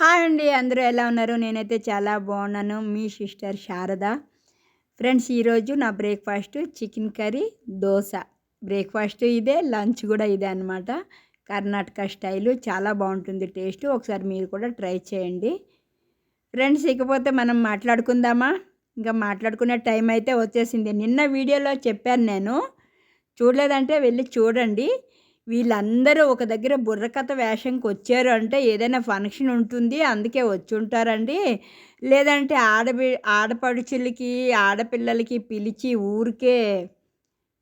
Hi అండి అందరూ ఎలా ఉన్నారు? నేనైతే చాలా బాగున్నాను. మీ సిస్టర్ శారద. ఫ్రెండ్స్ ఈరోజు నా breakfast chicken curry dosa. Breakfast ఇదే లంచ్ కూడా ఇదే అనమాట కర్ణాటక స్టైలు చాలా బాగుంటుంది టేస్ట్. ఒకసారి మీరు కూడా ట్రై చేయండి. ఫ్రెండ్స్ ఇకపోతే మనం మాట్లాడుకుందామా? ఇంకా మాట్లాడుకునే టైం అయితే వచ్చేసింది. నిన్న వీడియోలో చెప్పాను నేను. చూడలేదంటే వెళ్ళి చూడండి. వీళ్ళందరూ ఒక దగ్గర బుర్రకథ వేషంకి వచ్చారు అంటే ఏదైనా ఫంక్షన్ ఉంటుంది అందుకే వచ్చి ఉంటారండి. లేదంటే ఆడబి ఆడపడుచులకి ఆడపిల్లలకి పిలిచి ఊరికే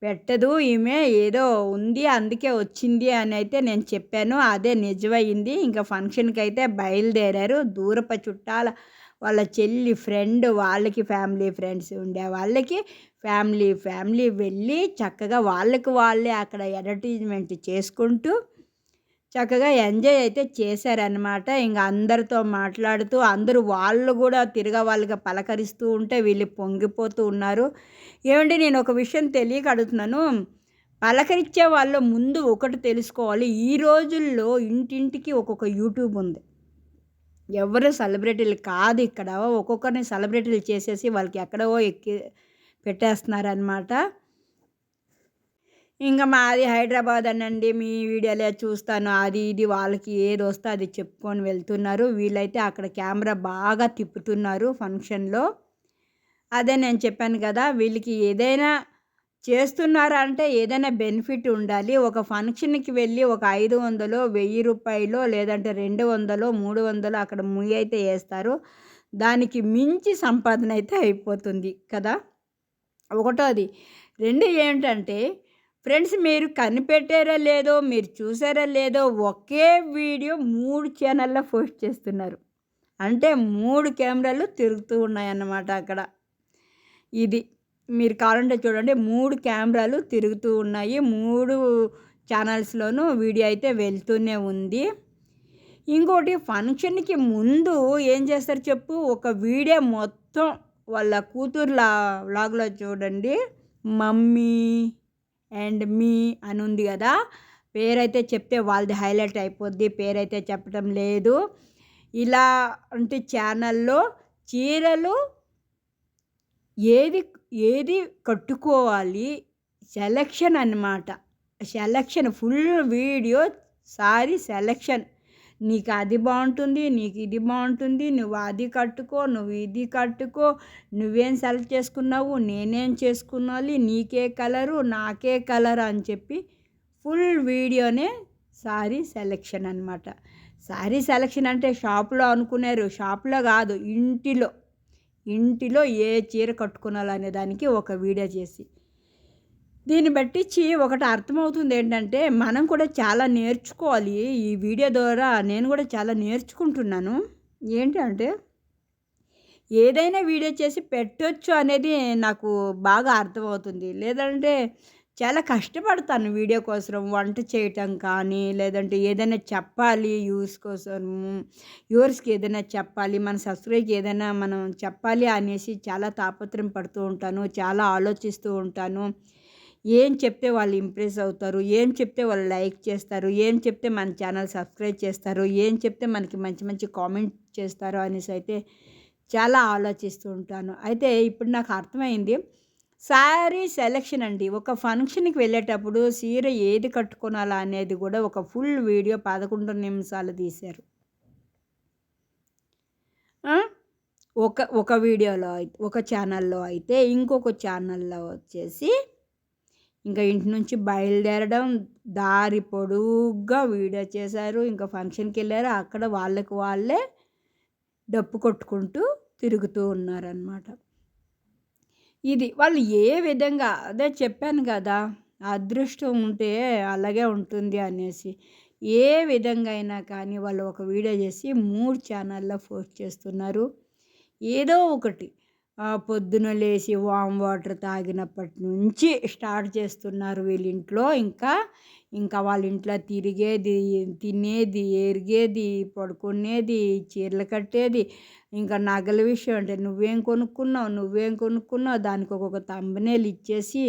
పెట్టదు ఈమె ఏదో ఉంది అందుకే వచ్చింది అని అయితే నేను చెప్పాను. అదే నిజమైంది. ఇంకా ఫంక్షన్కి అయితే బయలుదేరారు. దూరప చుట్టాల వాళ్ళ చెల్లి ఫ్రెండ్ వాళ్ళకి ఫ్యామిలీ ఫ్రెండ్స్ ఉండే వాళ్ళకి ఫ్యామిలీ ఫ్యామిలీ వెళ్ళి చక్కగా వాళ్ళకి వాళ్ళే అక్కడ అడ్వర్టైజ్మెంట్ చేసుకుంటూ చక్కగా ఎంజాయ్ అయితే చేశారనమాట ఇంకా అందరితో మాట్లాడుతూ అందరూ వాళ్ళు కూడా తిరగ వాళ్ళకి పలకరిస్తూ ఉంటే వీళ్ళు పొంగిపోతూ ఉన్నారు. ఏమంటే నేను ఒక విషయం తెలియక అడుగుతున్నాను పలకరించే వాళ్ళు ముందు ఒకటి తెలుసుకోవాలి. ఈ రోజుల్లో ఇంటింటికి ఒక్కొక్క యూట్యూబ్ ఉంది. ఎవరు సెలబ్రిటీలు కాదు ఇక్కడ. ఒక్కొక్కరిని సెలబ్రిటీలు చేసేసి వాళ్ళకి ఎక్కడో ఎక్కి పెట్టేస్తున్నారనమాట ఇంకా మాది హైదరాబాద్ అనండి. మీ వీడియోలే చూస్తాను. అది ఇది వాళ్ళకి ఏది వస్తే అది చెప్పుకొని వెళ్తున్నారు. వీళ్ళైతే అక్కడ కెమెరా బాగా తిప్పుతున్నారు ఫంక్షన్లో. అదే నేను చెప్పాను కదా వీళ్ళకి ఏదైనా చేస్తున్నారంటే ఏదైనా బెనిఫిట్ ఉండాలి. ఒక ఫంక్షన్కి వెళ్ళి ఒక ఐదు వందలు వెయ్యి రూపాయలు లేదంటే రెండు వందలు మూడు వందలు అక్కడ ముయ్యి అయితే వేస్తారు. దానికి మించి సంపాదన అయితే అయిపోతుంది కదా. ఒకటోది. రెండు ఏంటంటే ఫ్రెండ్స్ మీరు కనిపెట్టారా లేదో మీరు చూసారా లేదో ఒకే వీడియో మూడు ఛానల్లో పోస్ట్ చేస్తున్నారు. అంటే మూడు కెమెరాలు తిరుగుతూ ఉన్నాయన్నమాట అక్కడ. ఇది మీరు కావాలంటే చూడండి మూడు కెమెరాలు తిరుగుతూ ఉన్నాయి. మూడు ఛానల్స్లోనూ వీడియో అయితే వెళ్తూనే ఉంది. ఇంకోటి ఫంక్షన్కి ముందు ఏం చేస్తారు చెప్పు? ఒక వీడియో మొత్తం వాళ్ళ కూతుర్ల వ్లాగ్లో చూడండి. మమ్మీ అండ్ మీ అని ఉంది కదా. పేరైతే చెప్తే వాళ్ళది హైలైట్ అయిపోద్ది. పేరైతే చెప్పడం లేదు. ఇలా అంటే ఛానల్లో చీరలు ఏది ఏది కట్టుకోవాలి? సెలక్షన్ అన్నమాట. Selection full video sari selection. నీకు అది బాగుంటుంది నీకు ఇది బాగుంటుంది నువ్వు అది కట్టుకో నువ్వు ఇది కట్టుకో నువ్వేం సెలెక్ట్ చేసుకున్నావు నేనేం చేసుకున్నాలి నీకే కలరు నాకే కలర్ అని చెప్పి ఫుల్ వీడియోనే సారీ సెలెక్షన్ అనమాట సారీ సెలెక్షన్ అంటే షాప్లో అనుకున్నారు షాప్లో కాదు ఇంటిలో ఇంటిలో ఏ చీర కట్టుకోవాలనే దానికి ఒక వీడియో చేసి. దీన్ని బట్టించి ఒకటి అర్థమవుతుంది ఏంటంటే మనం కూడా చాలా నేర్చుకోవాలి. ఈ వీడియో ద్వారా నేను కూడా చాలా నేర్చుకుంటున్నాను. ఏంటంటే ఏదైనా వీడియో చేసి పెట్టొచ్చు అనేది నాకు బాగా అర్థమవుతుంది. లేదంటే చాలా కష్టపడతాను వీడియో కోసం వంట చేయటం కానీ లేదంటే ఏదైనా చెప్పాలి యూస్ కోసం యూవర్స్కి ఏదైనా చెప్పాలి మన సబ్స్క్రైబ్కి ఏదైనా మనం చెప్పాలి అనేసి చాలా తాపత్రయం పడుతూ ఉంటాను చాలా ఆలోచిస్తూ ఉంటాను. ఏం చెప్తే వాళ్ళు ఇంప్రెస్ అవుతారు? ఏం చెప్తే వాళ్ళు లైక్ చేస్తారు? ఏం చెప్తే మన ఛానల్ సబ్స్క్రైబ్ చేస్తారు? ఏం చెప్తే మనకి మంచి మంచి కామెంట్ చేస్తారు అనేసి అయితే చాలా ఆలోచిస్తూ ఉంటాను. అయితే ఇప్పుడు నాకు అర్థమైంది. శారీ సెలెక్షన్ అండి. ఒక ఫంక్షన్కి వెళ్ళేటప్పుడు చీర ఏది కట్టుకోనాలా అనేది కూడా ఒక ఫుల్ వీడియో పదకొండు నిమిషాలు తీశారు. ఒక ఒక వీడియోలో ఒక ఛానల్లో అయితే ఇంకొక ఛానల్లో వచ్చేసి ఇంకా ఇంటి నుంచి బయలుదేరడం దారి పొడుగ్గా వీడియో చేశారు. ఇంకా ఫంక్షన్కి వెళ్ళారు అక్కడ వాళ్ళకి వాళ్ళే డప్పు కొట్టుకుంటూ తిరుగుతూ ఉన్నారనమాట ఇది వాళ్ళు ఏ విధంగా అదే చెప్పాను కదా అదృష్టం ఉంటే అలాగే ఉంటుంది అనేసి. ఏ విధంగా అయినా కానీ వాళ్ళు ఒక వీడియో చేసి మూడు ఛానల్లో పోస్ట్ చేస్తున్నారు. ఏదో ఒకటి పొద్దున లేచి వామ్ వాటర్ తాగినప్పటి నుంచి స్టార్ట్ చేస్తున్నారు వీళ్ళింట్లో. ఇంకా ఇంకా వాళ్ళ ఇంట్లో తిరిగేది తినేది ఎరిగేది పడుకునేది చీరలు కట్టేది ఇంకా నగల విషయం అంటే నువ్వేం కొనుక్కున్నావు నువ్వేం కొనుక్కున్నావు దానికి ఒక్కొక్క తంబనేలు ఇచ్చేసి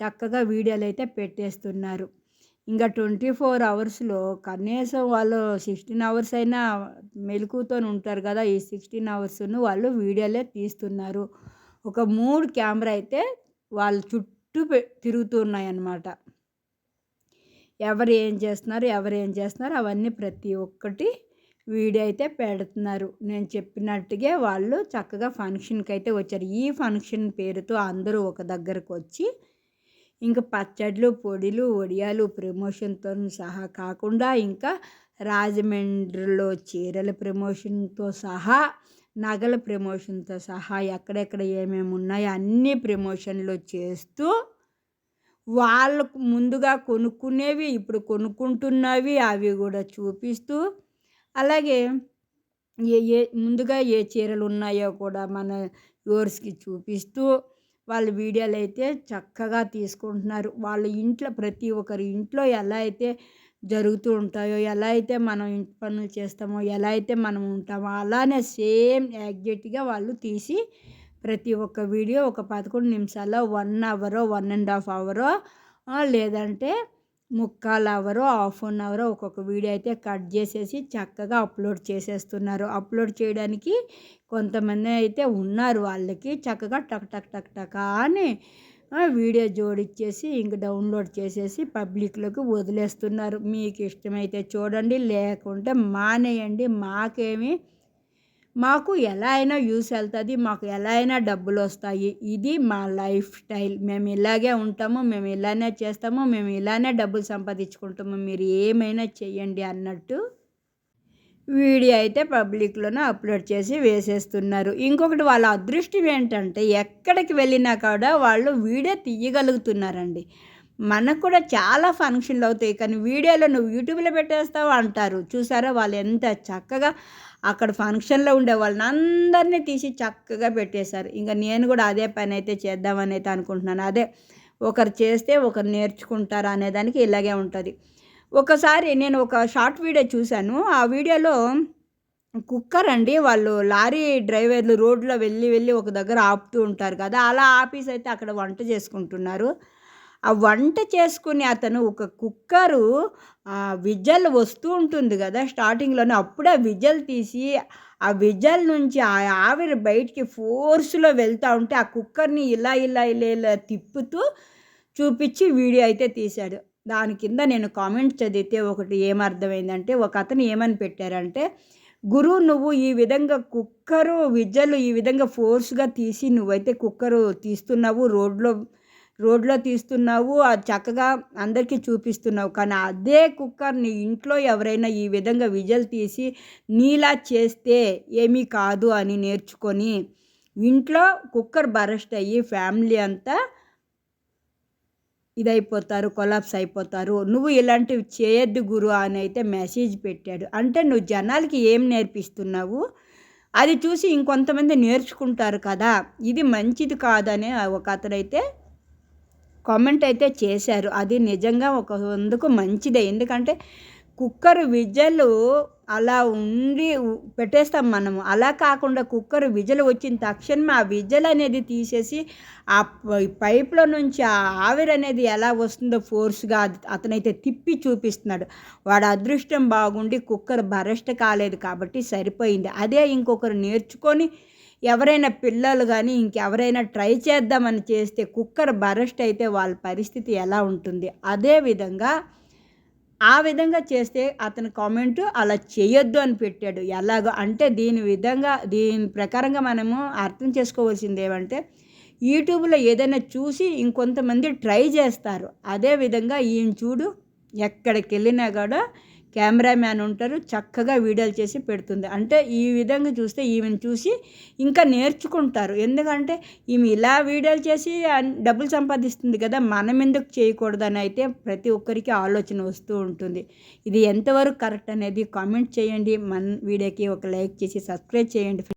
చక్కగా వీడియోలు అయితే పెట్టేస్తున్నారు. ఇంకా ట్వంటీ ఫోర్ అవర్స్లో కనీసం వాళ్ళు సిక్స్టీన్ అవర్స్ అయినా మెలకుతో ఉంటారు కదా ఈ సిక్స్టీన్ అవర్స్ను వాళ్ళు వీడియోలే తీస్తున్నారు. ఒక మూడు కెమెరా అయితే వాళ్ళ చుట్టూ తిరుగుతున్నాయి అన్నమాట ఎవరు ఏం చేస్తున్నారు ఎవరు ఏం చేస్తున్నారు అవన్నీ ప్రతి ఒక్కటి వీడియో అయితే పెడుతున్నారు. నేను చెప్పినట్టుగా వాళ్ళు చక్కగా ఫంక్షన్కి అయితే వచ్చారు. ఈ ఫంక్షన్ పేరుతో అందరూ ఒక దగ్గరకు వచ్చి ఇంకా పచ్చడ్లు పొడిలు వడియాలు ప్రమోషన్తో సహా కాకుండా ఇంకా రాజమండ్రిలో చీరల ప్రమోషన్తో సహా నగల ప్రమోషన్తో సహా ఎక్కడెక్కడ ఏమేమి ఉన్నాయో అన్ని ప్రమోషన్లు చేస్తూ వాళ్ళకు ముందుగా కొనుక్కునేవి ఇప్పుడు కొనుక్కుంటున్నవి అవి కూడా చూపిస్తూ అలాగే ఏ ఏ ముందుగా ఏ చీరలు ఉన్నాయో కూడా మన వ్యూవర్స్కి చూపిస్తూ వాళ్ళ వీడియోలు అయితే చక్కగా తీసుకుంటున్నారు. వాళ్ళ ఇంట్లో ప్రతి ఒక్కరి ఇంట్లో ఎలా అయితే జరుగుతూ ఉంటాయో ఎలా అయితే మనం ఇంటి పనులు చేస్తామో ఎలా అయితే మనం ఉంటామో అలానే సేమ్ యాగ్జెక్ట్గా వాళ్ళు తీసి ప్రతి ఒక్క వీడియో ఒక పదకొండు నిమిషాల్లో వన్ అవరో వన్ అండ్ హాఫ్ అవరో లేదంటే ముక్కాలు అవరో హాఫ్ అన్ అవరో ఒక్కొక్క వీడియో అయితే కట్ చేసేసి చక్కగా అప్లోడ్ చేసేస్తున్నారు. అప్లోడ్ చేయడానికి కొంతమంది అయితే ఉన్నారు వాళ్ళకి. చక్కగా టక్ టక్ టక్ టక్ అని వీడియో జోడిచ్చేసి ఇంక డౌన్లోడ్ చేసేసి పబ్లిక్లోకి వదిలేస్తున్నారు. మీకు ఇష్టమైతే చూడండి లేకుంటే మానేయండి. మాకేమి మాకు ఎలా అయినా యూస్ వెళ్తుంది మాకు ఎలా అయినా డబ్బులు వస్తాయి. ఇది మా లైఫ్ స్టైల్. మేము ఇలాగే ఉంటాము మేము ఇలానే చేస్తాము మేము ఇలానే డబ్బులు సంపాదించుకుంటాము మీరు ఏమైనా చేయండి అన్నట్టు వీడియో అయితే పబ్లిక్లోనే అప్లోడ్ చేసి వేసేస్తున్నారు. ఇంకొకటి వాళ్ళ అదృష్టం ఏంటంటే ఎక్కడికి వెళ్ళినా కూడా వాళ్ళు వీడియో తీయగలుగుతున్నారండి. మనకు కూడా చాలా ఫంక్షన్లు అవుతాయి కానీ వీడియోలో నువ్వు యూట్యూబ్లో పెట్టేస్తావు అంటారు. చూసారా? వాళ్ళు ఎంత చక్కగా అక్కడ ఫంక్షన్లో ఉండే వాళ్ళని అందరినీ తీసి చక్కగా పెట్టేశారు. ఇంకా నేను కూడా అదే పని అయితే చేద్దామని అయితే అనుకుంటున్నాను. అదే ఒకరు చేస్తే ఒకరు నేర్చుకుంటారు అనేదానికి ఇలాగే ఉంటుంది. ఒకసారి నేను ఒక షార్ట్ వీడియో చూశాను. ఆ వీడియోలో కుక్కర్ అండి వాళ్ళు లారీ డ్రైవర్లు రోడ్లో వెళ్ళి వెళ్ళి ఒక దగ్గర ఆపుతూ ఉంటారు కదా అలా ఆఫీస్ అయితే అక్కడ వంట చేసుకుంటున్నారు. ఆ వంట చేసుకుని అతను ఒక కుక్కరు విజల్ వస్తూ ఉంటుంది కదా స్టార్టింగ్లోనే. అప్పుడే విజల్ తీసి ఆ విజల్ నుంచి ఆ ఆవిరి బయటికి ఫోర్స్లో వెళ్తూ ఉంటే ఆ కుక్కర్ని ఇలా ఇలా ఇలా ఇలా తిప్పుతూ చూపించి వీడియో అయితే తీశాడు. దాని కింద నేను కామెంట్ చదివితే ఒకటి ఏమర్థమైందంటే ఒక అతను ఏమని పెట్టారంటే గురువు నువ్వు ఈ విధంగా కుక్కరు విజలు ఈ విధంగా ఫోర్స్గా తీసి నువ్వైతే కుక్కరు తీస్తున్నావు రోడ్లో రోడ్లో తీస్తున్నావు అది చక్కగా అందరికీ చూపిస్తున్నావు. కానీ అదే కుక్కర్ నీ ఇంట్లో ఎవరైనా ఈ విధంగా విజలు తీసి నీలా చేస్తే ఏమీ కాదు అని నేర్చుకొని ఇంట్లో కుక్కర్ బరస్ట్ అయ్యి ఫ్యామిలీ అంతా ఇదైపోతారు కొలాప్స్ అయిపోతారు. నువ్వు ఇలాంటివి చేయొద్దు గురు అని అయితే మెసేజ్ పెట్టాడు. అంటే నువ్వు జనాలకి ఏం నేర్పిస్తున్నావు? అది చూసి ఇంకొంతమంది నేర్చుకుంటారు కదా. ఇది మంచిది కాదని ఒక అతనైతే కామెంట్ అయితే చేశారు. అది నిజంగా ఒక అందుకు మంచిదే? ఎందుకంటే కుక్కర్ విజలు అలా ఉండి పెట్టేస్తాం మనము. అలా కాకుండా కుక్కర్ విజలు వచ్చిన తక్షణమే ఆ విజల్ అనేది తీసేసి ఆ పైప్లో నుంచి ఆ ఆవిరి అనేది ఎలా వస్తుందో ఫోర్స్గా అతనైతే తిప్పి చూపిస్తున్నాడు. వాడు అదృష్టం బాగుండి కుక్కర్ బరెస్ట్ కాలేదు కాబట్టి సరిపోయింది. అదే ఇంకొకరు నేర్చుకొని ఎవరైనా పిల్లలు కానీ ఇంకెవరైనా ట్రై చేద్దామని చేస్తే కుక్కర్ బరస్ట్ అయితే వాళ్ళ పరిస్థితి ఎలా ఉంటుంది? అదే విధంగా ఆ విధంగా చేస్తే అతని కామెంట్ అలా చేయొద్దు అని పెట్టాడు. ఎలాగో అంటే దీని విధంగా దీని ప్రకారంగా మనము అర్థం చేసుకోవాల్సింది ఏమంటే యూట్యూబ్లో ఏదైనా చూసి ఇంకొంతమంది ట్రై చేస్తారు. అదే విధంగా ఈయన చూడు ఎక్కడికి వెళ్ళినా కూడా కెమెరామ్యాన్ ఉంటారు చక్కగా వీడియోలు చేసి పెడుతుంది. అంటే ఈ విధంగా చూస్తే ఈమెను చూసి ఇంకా నేర్చుకుంటారు. ఎందుకంటే ఈమె ఇలా వీడియోలు చేసి డబ్బులు సంపాదిస్తుంది కదా మనం ఎందుకు చేయకూడదని అయితే ప్రతి ఒక్కరికి ఆలోచన వస్తూ ఉంటుంది. ఇది ఎంతవరకు కరెక్ట్ అనేది కామెంట్ చేయండి. మన వీడియోకి ఒక లైక్ చేసి సబ్స్క్రైబ్ చేయండి.